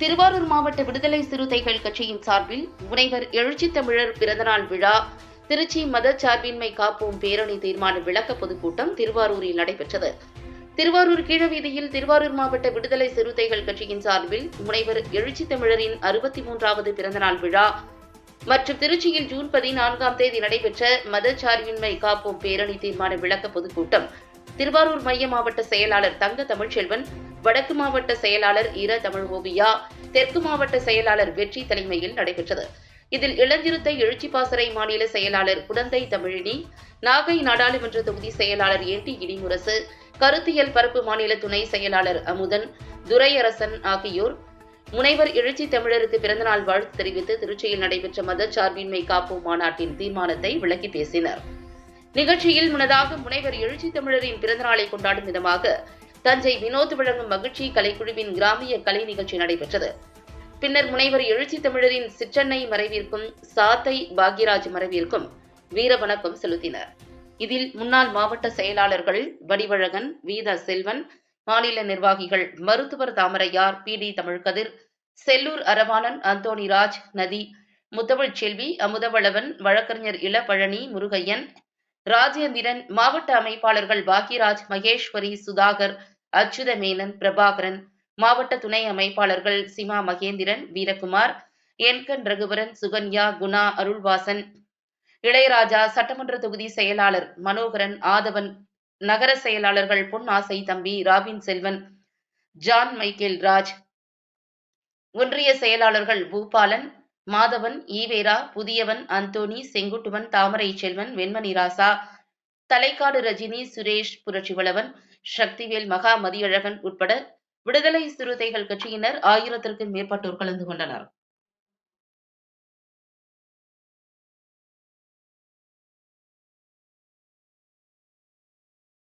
திருவாரூர் மாவட்ட விடுதலை சிறுத்தைகள் கட்சியின் சார்பில் முனைவர் எழுச்சி தமிழர் பிறந்தநாள் விழா திருச்சி மதச்சார்பின்மை காப்போம் பேரணி தீர்மான விளக்க பொதுக்கூட்டம் திருவாரூரில் நடைபெற்றது. திருவாரூர் கீழவீதியில் திருவாரூர் மாவட்ட விடுதலை சிறுத்தைகள் கட்சியின் சார்பில் முனைவர் எழுச்சி தமிழரின் அறுபத்தி மூன்றாவது பிறந்தநாள் விழா மற்றும் திருச்சியில் ஜூன் பதினான்காம் தேதி நடைபெற்ற மதச்சார்பின்மை காப்போம் பேரணி தீர்மான விளக்க பொதுக்கூட்டம் திருவாரூர் மைய மாவட்ட செயலாளர் தங்க தமிழ்ச்செல்வன் வடக்கு மாவட்ட செயலாளர் இர தமிழ் ஓவியா தெற்கு மாவட்ட செயலாளர் வெற்றி தலைமையில் நடைபெற்றது. இதில் இளஞ்சிறுத்தை எழுச்சிப்பாசறை மாநில செயலாளர் குடந்தை தமிழினி நாகை நாடாளுமன்ற தொகுதி செயலாளர் ஏ டி இடிமுரசு கருத்தியல் பரப்பு மாநில துணை செயலாளர் அமுதன் துரையரசன் ஆகியோர். முனைவர் எழுச்சி தமிழருக்கு பிறந்தநாள் வாழ்த்து தெரிவித்து திருச்சியில் நடைபெற்ற மதச்சார்பின்மை காப்போம் மாநாட்டின் தீர்மானத்தை விளக்கி பேசினர். நிகழ்ச்சியில் முன்னதாக முனைவர் எழுச்சி தமிழரின் பிறந்தநாளை கொண்டாடும் விதமாக தஞ்சை வினோத் வழங்கும் மகிழ்ச்சி கலைக்குழுவின் கிராமிய கலை நிகழ்ச்சி நடைபெற்றது. பின்னர் முனைவர் எழுச்சி தமிழரின் சிற்றன்னை மறைவிற்கும் சாத்தை பாக்யராஜ் மறைவிற்கும் வீர வணக்கம் செலுத்தினர். இதில் முன்னாள் மாவட்ட செயலாளர்கள் வடிவழகன் வீத செல்வன் மாநில நிர்வாகிகள் மருத்துவர் தாமரையார் பி. டி. தமிழ்கதிர் செல்லூர் அரவாணன் அந்தோணி ராஜ் நதி முத்தமிழ் செல்வி அமுதவளவன் வழக்கறிஞர் இளபழனி முருகையன் ராஜேந்திரன் மாவட்ட அமைப்பாளர்கள் பாக்யராஜ் மகேஸ்வரி சுதாகர் அச்சுத மேனன் பிரபாகரன் மாவட்ட துணை அமைப்பாளர்கள் சிமா மகேந்திரன் வீரகுமார் என்கண் ரகுவரன் சுகன்யா குணா அருள்வாசன் இளையராஜா சட்டமன்ற தொகுதி செயலாளர் மனோகரன் ஆதவன் நகர செயலாளர்கள் Pon Aasai Thambi Robin Selvan John Michael Raj ஒன்றிய செயலாளர்கள் பூபாலன் மாதவன் ஈவேரா புதியவன் அந்தோணி செங்குட்டுவன் தாமரை செல்வன் வெண்மணி ராசா தலைக்காடு ரஜினி சுரேஷ் புரட்சிவளவன் சக்திவேல் மகா மதியழகன் உட்பட விடுதலை சிறுத்தைகள் கட்சியினர் ஆயிரத்திற்கும் மேற்பட்டோர் கலந்து கொண்டனர்.